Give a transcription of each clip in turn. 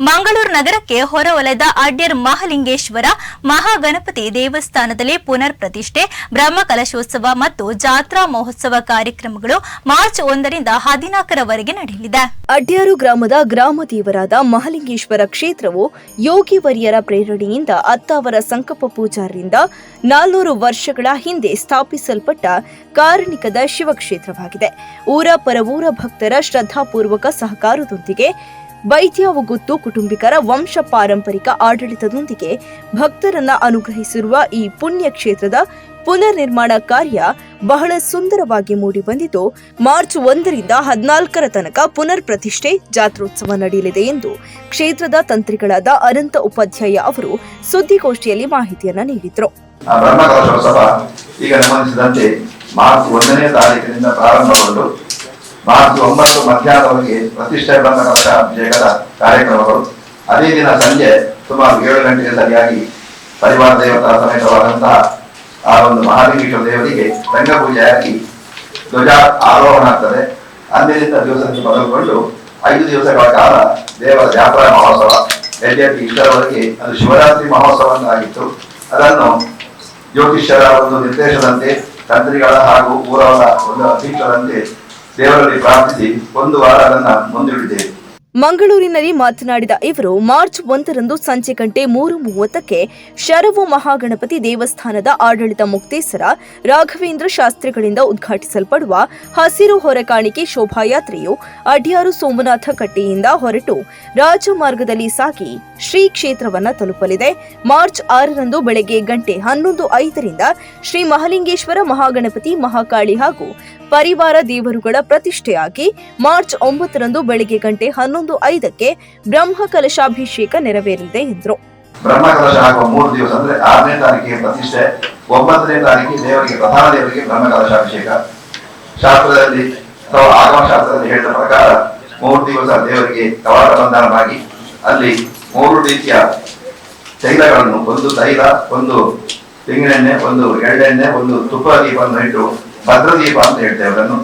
ಮಂಗಳೂರು ನಗರಕ್ಕೆ ಹೊರವಲಯದ ಅಡ್ಯರ್ ಮಹಾಲಿಂಗೇಶ್ವರ ಮಹಾಗಣಪತಿ ದೇವಸ್ಥಾನದಲ್ಲಿ ಪುನರ್ ಪ್ರತಿಷ್ಠೆ ಬ್ರಹ್ಮಕಲಶೋತ್ಸವ ಮತ್ತು ಜಾತ್ರಾ ಮಹೋತ್ಸವ ಕಾರ್ಯಕ್ರಮಗಳು ಮಾರ್ಚ್ ಒಂದರಿಂದ ಹದಿನಾಲ್ಕರವರೆಗೆ ನಡೆಯಲಿದೆ. ಅಡ್ಯಾರು ಗ್ರಾಮದ ಗ್ರಾಮ ದೇವರಾದ ಮಹಾಲಿಂಗೇಶ್ವರ ಕ್ಷೇತ್ರವು ಯೋಗಿ ವರಿಯರ ಪ್ರೇರಣೆಯಿಂದ ಅತ್ತಾವರ ಸಂಕಪ ಪೂಜಾರರಿಂದ ನಾಲ್ನೂರು ವರ್ಷಗಳ ಹಿಂದೆ ಸ್ಥಾಪಿಸಲ್ಪಟ್ಟ ಕಾರಣಿಕದ ಶಿವಕ್ಷೇತ್ರವಾಗಿದೆ. ಊರ ಪರವೂರ ಭಕ್ತರ ಶ್ರದ್ಧಾಪೂರ್ವಕ ಸಹಕಾರದೊಂದಿಗೆ ವೈದ್ಯಾವಗುತ್ತು ಕುಟುಂಬಿಕರ ವಂಶ ಪಾರಂಪರಿಕ ಆಡಳಿತದೊಂದಿಗೆ ಭಕ್ತರನ್ನ ಅನುಗ್ರಹಿಸಿರುವ ಈ ಪುಣ್ಯ ಕ್ಷೇತ್ರದ ಪುನರ್ ನಿರ್ಮಾಣ ಕಾರ್ಯ ಬಹಳ ಸುಂದರವಾಗಿ ಮೂಡಿಬಂದಿದ್ದು ಮಾರ್ಚ್ ಒಂದರಿಂದ ಹದಿನಾಲ್ಕರ ತನಕ ಪುನರ್ ಪ್ರತಿಷ್ಠೆ ಜಾತ್ರೋತ್ಸವ ನಡೆಯಲಿದೆ ಎಂದು ಕ್ಷೇತ್ರದ ತಂತ್ರಿಗಳಾದ ಅನಂತ ಉಪಾಧ್ಯಾಯ ಅವರು ಸುದ್ದಿಗೋಷ್ಠಿಯಲ್ಲಿ ಮಾಹಿತಿಯನ್ನ ನೀಡಿದರು. ಈಗ ಮಾರ್ಚ್ ಒಂದನೇ ತಾರೀಕಿನಿಂದ ಪ್ರಾರಂಭಗೊಂಡು ಮಾರ್ಚ್ ಒಂಬತ್ತು ಮಧ್ಯಾಹ್ನವರೆಗೆ ಪ್ರತಿಷ್ಠೆ ಬ್ರಹ್ಮಕಲಶ ಅಭಿಷೇಕದ ಕಾರ್ಯಕ್ರಮಗಳು. ಅದೇ ದಿನ ಸಂಜೆ ಸುಮಾರು ಏಳು ಗಂಟೆಗೆ ಸರಿಯಾಗಿ ಪರಿವಾರ ದೇವತಾ ಸಮೇತವಾದಂತಹ ಆ ಒಂದು ಮಹಾಲಿಂಗೇಶ್ವರ ದೇವರಿಗೆ ರಂಗಪೂಜೆಯಾಗಿ ಧ್ವಜ ಆರೋಹಣ ಆಗ್ತದೆ. ಅಂದಿನಿಂದ ದಿವಸಕ್ಕೆ ಮೊದಲುಕೊಂಡು ಐದು ದಿವಸಗಳ ಕಾಲ ದೇವರ ಜಾತ್ರಾ ಮಹೋತ್ಸವ. ಎಲ್ಲಿ ಇಷ್ಟರವರೆಗೆ ಅದು ಶಿವರಾತ್ರಿ ಮಹೋತ್ಸವ ಆಗಿತ್ತು ಅದನ್ನು ಜ್ಯೋತಿಷ್ಯರ ಒಂದು ನಿರ್ದೇಶದಂತೆ ತಂತ್ರಿಗಳ ಹಾಗೂ ಊರವರ ಒಂದು ಅಧೀಕ್ಷರಂತೆ ದೇವರಲ್ಲಿ ಪ್ರಾರ್ಥಿಸಿ, ಒಂದು ವಾರ ಅದನ್ನ ಮುಂದೂಡಿದ್ದೇವೆ. ಮಂಗಳೂರಿನಲ್ಲಿ ಮಾತನಾಡಿದ ಇವರು, ಮಾರ್ಚ್ ಒಂದರಂದು ಸಂಜೆ ಗಂಟೆ ಮೂರು ಮೂವತ್ತಕ್ಕೆ ಶರವು ಮಹಾಗಣಪತಿ ದೇವಸ್ಥಾನದ ಆಡಳಿತ ಮುಕ್ತೇಸರ ರಾಘವೇಂದ್ರ ಶಾಸ್ತ್ರಿಗಳಿಂದ ಉದ್ಘಾಟಿಸಲ್ಪಡುವ ಹಸಿರು ಹೊರಕಾಣಿಕೆ ಶೋಭಾಯಾತ್ರೆಯು ಅಡ್ಯಾರು ಸೋಮನಾಥ ಕಟ್ಟೆಯಿಂದ ಹೊರಟು ರಾಜಮಾರ್ಗದಲ್ಲಿ ಸಾಗಿ ಶ್ರೀ ಕ್ಷೇತ್ರವನ್ನ ತಲುಪಲಿದೆ. ಮಾರ್ಚ್ ಆರರಂದು ಬೆಳಗ್ಗೆ ಗಂಟೆ ಹನ್ನೊಂದು ಐದರಿಂದ ಶ್ರೀ ಮಹಾಲಿಂಗೇಶ್ವರ ಮಹಾಗಣಪತಿ ಮಹಾಕಾಳಿ ಹಾಗೂ ಪರಿವಾರ ದೇವರುಗಳ ಪ್ರತಿಷ್ಠೆಯಾಗಿ ಮಾರ್ಚ್ ಒಂಬತ್ತರಂದು ಬೆಳಗ್ಗೆ ಗಂಟೆ ಹನ್ನೊಂದು ಐದಕ್ಕೆ ಬ್ರಹ್ಮ ಕಲಶಾಭಿಷೇಕ ನೆರವೇರಲಿದೆ ಎಂದರು. ಬ್ರಹ್ಮಕಲಶ ಹಾಕುವ ಮೂರು ದಿವಸ ಅಂದ್ರೆ ಆರನೇ ತಾರೀಕಿಗೆ ಪ್ರತಿಷ್ಠೆ, ಒಂಬತ್ತನೇ ತಾರೀಕಿಗೆ ದೇವರಿಗೆ, ಪ್ರಧಾನ ದೇವರಿಗೆ ಬ್ರಹ್ಮಕಲಶಾಭಿಷೇಕ ಶಾಸ್ತ್ರದಲ್ಲಿ ಅಥವಾ ಆಗಮ ಶಾಸ್ತ್ರದಲ್ಲಿ ಹೇಳಿದ ಪ್ರಕಾರ ಮೂರು ದಿವಸ ದೇವರಿಗೆ ಕವಾಟ ಬಂಧನವಾಗಿ ಅಲ್ಲಿ ಮೂರು ರೀತಿಯ ತೈಲಗಳನ್ನು, ಒಂದು ತೈಲ, ಒಂದು ತೆಂಗಿನೆಣ್ಣೆ, ಒಂದು ಎಳ್ಳೆಣ್ಣೆ, ಒಂದು ತುಪ್ಪ ದೀಪವನ್ನು ಇಟ್ಟು ಭದ್ರದೀಪ ಅಂತ ಹೇಳ್ತೇವೆ ಅದನ್ನು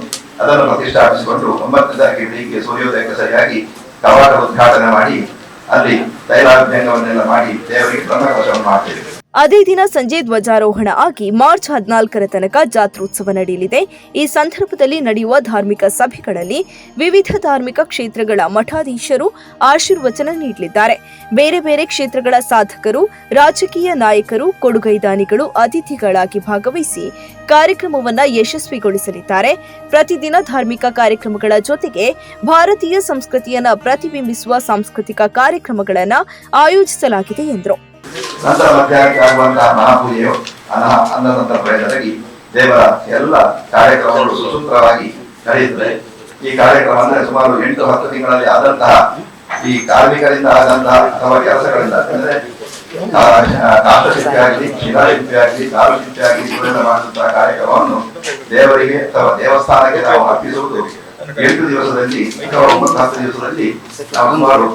ಅದನ್ನು ಪ್ರತಿಷ್ಠಾಪಿಸಿಕೊಂಡು ಒಂಬತ್ತನೇ ತಾರೀಕಿಗೆ ಬೆಳಿಗ್ಗೆ ಸೂರ್ಯೋದಯಕ್ಕೆ ಸರಿಯಾಗಿ ಕವಾಟ ಉದ್ಘಾಟನೆ ಮಾಡಿ, ಅಲ್ಲಿ ತೈಲಾಭ್ಯಂಗವನ್ನೆಲ್ಲ ಮಾಡಿ ದೇವರಿಗೆ ಬ್ರಹ್ಮಕಲಶವನ್ನು ಮಾಡ್ತೇವೆ. ಅದೇ ದಿನ ಸಂಜೆ ಧ್ವಜಾರೋಹಣ ಆಗಿ ಮಾರ್ಚ್ ಹದಿನಾಲ್ಕರ ತನಕ ಜಾತ್ರೋತ್ಸವ ನಡೆಯಲಿದೆ. ಈ ಸಂದರ್ಭದಲ್ಲಿ ನಡೆಯುವ ಧಾರ್ಮಿಕ ಸಭೆಗಳಲ್ಲಿ ವಿವಿಧ ಧಾರ್ಮಿಕ ಕ್ಷೇತ್ರಗಳ ಮಠಾಧೀಶರು ಆಶೀರ್ವಚನ ನೀಡಲಿದ್ದಾರೆ. ಬೇರೆ ಬೇರೆ ಕ್ಷೇತ್ರಗಳ ಸಾಧಕರು, ರಾಜಕೀಯ ನಾಯಕರು ಕೊಡುಗೈದಾನಿಗಳು ಅತಿಥಿಗಳಾಗಿ ಭಾಗವಹಿಸಿ ಕಾರ್ಯಕ್ರಮವನ್ನು ಯಶಸ್ವಿಗೊಳಿಸಲಿದ್ದಾರೆ. ಪ್ರತಿದಿನ ಧಾರ್ಮಿಕ ಕಾರ್ಯಕ್ರಮಗಳ ಜೊತೆಗೆ ಭಾರತೀಯ ಸಂಸ್ಕೃತಿಯನ್ನು ಪ್ರತಿಬಿಂಬಿಸುವ ಸಾಂಸ್ಕೃತಿಕ ಕಾರ್ಯಕ್ರಮಗಳನ್ನು ಆಯೋಜಿಸಲಾಗಿದೆ ಎಂದರು. ನಂತರ ಮಧ್ಯಾಹ್ನಕ್ಕೆ ಆಗುವಂತಹ ಮಹಾಪೂಜೆಯು ಅನ್ನ ಅನ್ನದಂತ ಪ್ರಯತ್ನದಲ್ಲಿ ದೇವರ ಎಲ್ಲ ಕಾರ್ಯಕ್ರಮಗಳು ಸುಸೂತ್ರವಾಗಿ ನಡೆಯುತ್ತದೆ. ಈ ಕಾರ್ಯಕ್ರಮ ಅಂದ್ರೆ ಸುಮಾರು ಎಂಟು ಹತ್ತು ತಿಂಗಳಲ್ಲಿ ಆದಂತಹ ಈ ಕಾರ್ಮಿಕರಿಂದ ಆದಂತಹ ಅಥವಾ ಕೆಲಸಗಳಿಂದ ಅಂದ್ರೆ ಆ, ಕಾಷ್ಟಶಿಲ್ಪಿ ಆಗಲಿ ಶಿಲಾಶಿಲ್ಪಿ ಆಗಲಿ ಮಾಡುವಂತಹ ಕಾರ್ಯಕ್ರಮವನ್ನು ದೇವರಿಗೆ ಅಥವಾ ದೇವಸ್ಥಾನಕ್ಕೆ ನಾವು ಅರ್ಪಿಸುವುದು ಎಂಟು ದಿವಸದಲ್ಲಿ ಅಥವಾ ಒಂಬತ್ತು ಹತ್ತು ದಿವಸದಲ್ಲಿ ಸುಮಾರು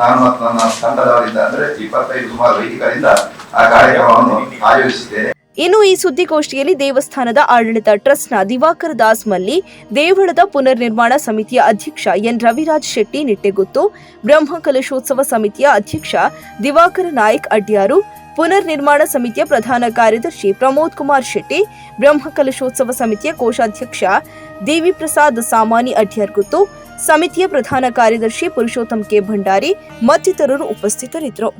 ನಾನು ಮತ್ತು ನನ್ನ ತಂಡದವರಿಂದ ಅಂದ್ರೆ ಇಪ್ಪತ್ತೈದು ಸುಮಾರು ವೈದಿಕರಿಂದ ಆ ಕಾರ್ಯಕ್ರಮವನ್ನು ಆಯೋಜಿಸಿದ್ದೇನೆ. ಇನ್ನು ಈ ಸುದ್ದಿಗೋಷ್ಠಿಯಲ್ಲಿ ದೇವಸ್ಥಾನದ ಆಡಳಿತ ಟ್ರಸ್ಟ್ನ ದಿವಾಕರ ದಾಸ್ ಮಲ್ಲಿ, ದೇವಳದ ಪುನರ್ ನಿರ್ಮಾಣ ಸಮಿತಿಯ ಅಧ್ಯಕ್ಷ ಎನ್. ರವಿರಾಜ್ ಶೆಟ್ಟಿ ನಿಟ್ಟೆಗುತ್ತು, ಬ್ರಹ್ಮ ಕಲಶೋತ್ಸವ ಸಮಿತಿಯ ಅಧ್ಯಕ್ಷ ದಿವಾಕರ ನಾಯಕ್ ಅಡ್ಯಾರು ಪುನರ್ ನಿರ್ಮಾಣ ಸಮಿತಿಯ ಪ್ರಧಾನ ಕಾರ್ಯದರ್ಶಿ ಪ್ರಮೋದ್ ಕುಮಾರ್ ಶೆಟ್ಟಿ, ಬ್ರಹ್ಮ ಕಲಶೋತ್ಸವ ಸಮಿತಿಯ ಕೋಶಾಧ್ಯಕ್ಷ ದೇವಿ ಪ್ರಸಾದ್ ಸಾಮಾನಿ ಅಡ್ಯಾರ್ಗುತ್ತು, ಸಮಿತಿಯ ಪ್ರಧಾನ ಕಾರ್ಯದರ್ಶಿ ಪುರುಷೋತ್ತಮ್ ಕೆ ಭಂಡಾರಿ, ಮತ್ತಿತರರು ಉಪಸ್ಥಿತರಿದ್ದರು.